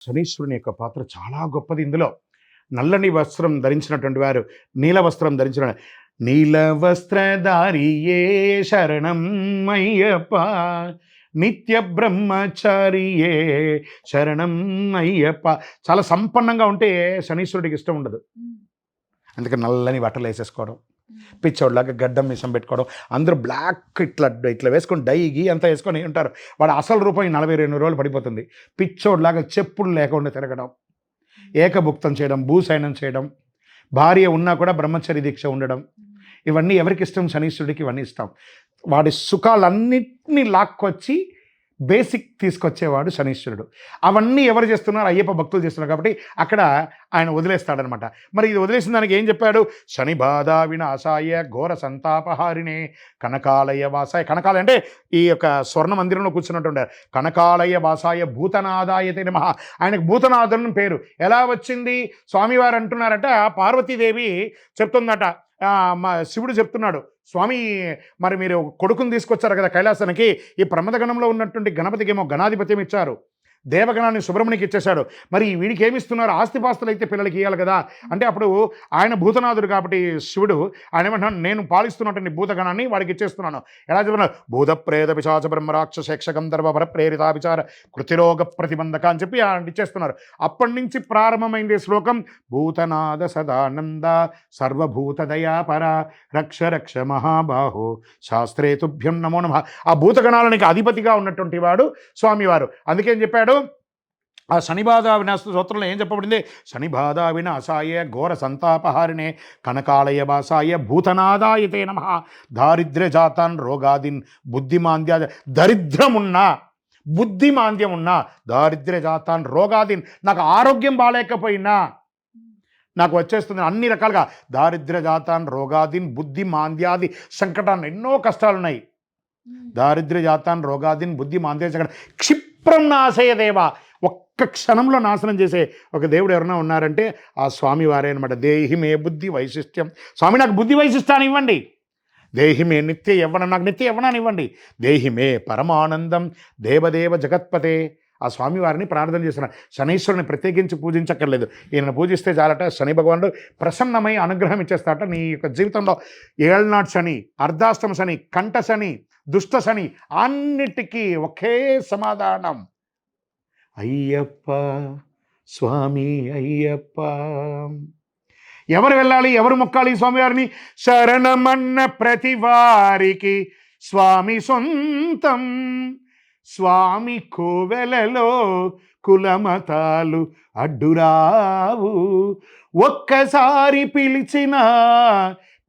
శనీశ్వరుని యొక్క పాత్ర చాలా గొప్పది. ఇందులో నల్లని వస్త్రం ధరించినటువంటి వారు నీల వస్త్రం ధరించిన నీల వస్త్రధారియే శరణం అయ్యప్ప నిత్య బ్రహ్మచారియే శరణం అయ్యప్ప. చాలా సంపన్నంగా ఉంటే శనీశ్వరుడికి ఇష్టం ఉండదు. అందుకని నల్లని బట్టలు వేసేసుకోవడం. పిచ్చోడ్లాగా గడ్డం మిషన్ పెట్టుకోవడం. అందరూ బ్లాక్ ఇట్లా ఇట్లా వేసుకొని డై గీ అంతా వేసుకొని ఉంటారు. వాడు అసలు రూపాయి నలభై రెండు రోజులు పడిపోతుంది. పిచ్చోడ్లాగా చెప్పులు లేకుండా తిరగడం. ఏకభుక్తం చేయడం భూసైనం చేయడం. భార్య ఉన్నా కూడా బ్రహ్మచర్య దీక్ష ఉండడం. ఇవన్నీ ఎవరికి ఇష్టం? శనీశ్వరుడికి ఇవన్నీ ఇష్టం. వాడి సుఖాలన్నింటినీ లాక్కొచ్చి బేసిక్ తీసుకొచ్చేవాడు శనీశ్వరుడు. అవన్నీ ఎవరు చేస్తున్నారు? అయ్యప్ప భక్తులు చేస్తున్నారు కాబట్టి అక్కడ ఆయన వదిలేస్తాడనమాట. మరి ఇది వదిలేసిన దానికి ఏం చెప్పాడు? శని బాధ వినాశాయ ఘోర సంతాపహారిణే కనకాలయ వాసాయ. కనకాలయ అంటే ఈ యొక్క స్వర్ణ మందిరంలో కూర్చున్నట్టు కనకాలయ వాసాయ భూతనాదాయతే నమ. ఆయనకు భూతనాథుని పేరు. ఎలా వచ్చింది? స్వామివారు అంటున్నారంట పార్వతీదేవి చెప్తుందట మా శివుడు చెప్తున్నాడు స్వామి మరి మీరు కొడుకుని తీసుకొచ్చారు కదా కైలాసానికి ఈ ప్రమదగణంలో ఉన్నటువంటి గణపతికి ఏమో గణాధిపత్యం ఇచ్చారు. దేవగణాన్ని సుబ్రహ్మణ్యకి ఇచ్చేశాడు. మరి వీడికి ఏమిస్తున్నారు ఆస్తిపాస్తులు అయితే పిల్లలకి ఇవ్వాలి కదా. అంటే అప్పుడు ఆయన భూతనాథుడు కాబట్టి శివుడు ఆయన ఏమంటున్నాను నేను పాలిస్తున్నటువంటి భూతగణాన్ని వాడికి ఇచ్చేస్తున్నాను. ఎలా చెప్తున్నాడు భూత ప్రేత పిశాచ బ్రహ్మరాక్ష రాక్షస యక్ష గంధర్వ ప్రేరిత విచార కృతిరోగ ప్రతిబంధక అని చెప్పి ఆయన ఇచ్చేస్తున్నారు. అప్పటి నుంచి ప్రారంభమైంది శ్లోకం. భూతనాథ సదానంద సర్వభూత దయాపర రక్ష రక్ష మహాబాహో శాస్త్రేతుభ్యం నమో నమ. ఆ భూతగణాలనికి అధిపతిగా ఉన్నటువంటి వాడు స్వామివారు. అందుకేం చెప్పాడు? ఆ శనిబాధ వినాశ స్తోత్రంలో ఏం చెప్పబడింది? శనిబాధ వినాశాయ ఘోర సంతాపహారిణే కనకాలయ వాసాయ భూతనాదాయతే నమ. దారిద్ర్య జాతాన్ రోగాదిన్ బుద్ధిమాంద్యా దరిద్రమున్నా బుద్ధిమాంద్యం ఉన్నా దారిద్ర్య జాతాన్ రోగాదిన్ నాకు ఆరోగ్యం బాగాలేకపోయినా నాకు వచ్చేస్తుంది అన్ని రకాలుగా దారిద్ర్య జాతాన్ రోగాదిన్ బుద్ధి మాంద్యాది సంకటాన్ని ఎన్నో కష్టాలు ఉన్నాయి దారిద్ర్య జాతాన్ రోగాదిన్ బుద్ధి మాంద్య సంకట క్షిప్రం నాశయదేవా ఒక్క క్షణంలో నాశనం చేసే ఒక దేవుడు ఎవరైనా ఉన్నారంటే ఆ స్వామి వారే అనమాట దేహి మే బుద్ధి వైశిష్ట్యం. స్వామి నాకు బుద్ధి వైశిష్టాన్ని ఇవ్వండి. దేహిమే నిత్య యవ్వనం నాకు నిత్య యవ్వనాన్ని ఇవ్వండి. దేహిమే పరమానందం దేవదేవ జగత్పతే. ఆ స్వామివారిని ప్రార్థన చేస్తున్నారు శనీశ్వరుని ప్రత్యేకించి పూజించక్కర్లేదు. ఈయన పూజిస్తే చాలట శని భగవానుడు ప్రసన్నమై అనుగ్రహం ఇచ్చేస్తాట నీ యొక్క జీవితంలో ఏళ్ళనాటి శని అర్ధాష్టమ శని కంఠ శని దుష్ట శని అన్నిటికీ ఒకే సమాధానం. అయ్యప్ప స్వామి అయ్యప్ప. ఎవరు వెళ్ళాలి? ఎవరు మొక్కాలి స్వామివారిని? శరణమన్న ప్రతి వారికి స్వామి సొంతం. స్వామి కోవెలలో కులమతాలు అడ్డురావు. ఒక్కసారి పిలిచిన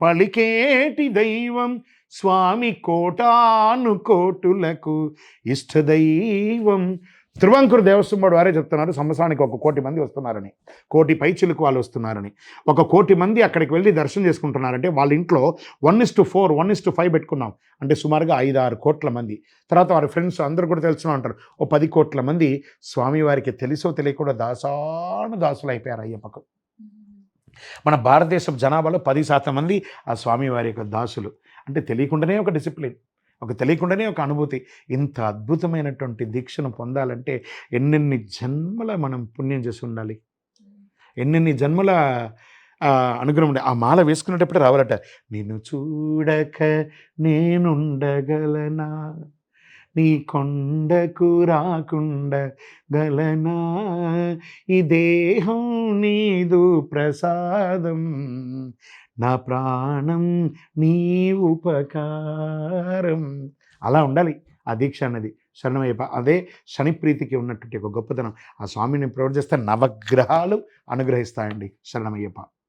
పలికేటి దైవం స్వామి కోటాను కోటులకు ఇష్టదైవం తిరువంకూరు దేవస్వామి వారే చెప్తున్నారు సంవత్సరానికి ఒక కోటి మంది వస్తున్నారని. కోటి పైచిలకు వాళ్ళు వస్తున్నారని. ఒక కోటి మంది అక్కడికి వెళ్ళి దర్శనం చేసుకుంటున్నారంటే వాళ్ళ ఇంట్లో one is two four one is two five పెట్టుకున్నాం. అంటే సుమారుగా ఐదు ఆరు కోట్ల మంది. తర్వాత వారి ఫ్రెండ్స్ అందరూ కూడా తెలుసుకున్నా ఉంటారు ఓ పది కోట్ల మంది స్వామివారికి తెలుసో తెలియకుండా దాసాను దాసులు అయిపోయారు అయ్యప్పకు. మన భారతదేశం జనాభాలో పది శాతం మంది ఆ స్వామివారి యొక్క దాసులు. అంటే తెలియకుండానే ఒక డిసిప్లిన్ ఒక తెలియకుండానే ఒక అనుభూతి. ఇంత అద్భుతమైనటువంటి దీక్షను పొందాలంటే ఎన్నెన్ని జన్మల మనం పుణ్యం చేసి ఉండాలి. ఎన్నెన్ని జన్మల ఆ, అనుగ్రహం ఆ మాల వేసుకునేటప్పుడే రావాలట నిన్ను చూడక నేనుండగలనా? నీ కొండకు రాకుండగలనా ఈ దేహం నీదు ప్రసాదం నా ప్రాణం నీ ఉపకారం. అలా ఉండాలి. ఆ దీక్ష అన్నది. శరణమయ్యప్ప అదే శనిప్రీతికి ఉన్నటువంటి ఒక గొప్పతనం. ఆ స్వామిని ప్రవర్తిస్తే నవగ్రహాలు అనుగ్రహిస్తాయండి శరణమయ్యప్ప.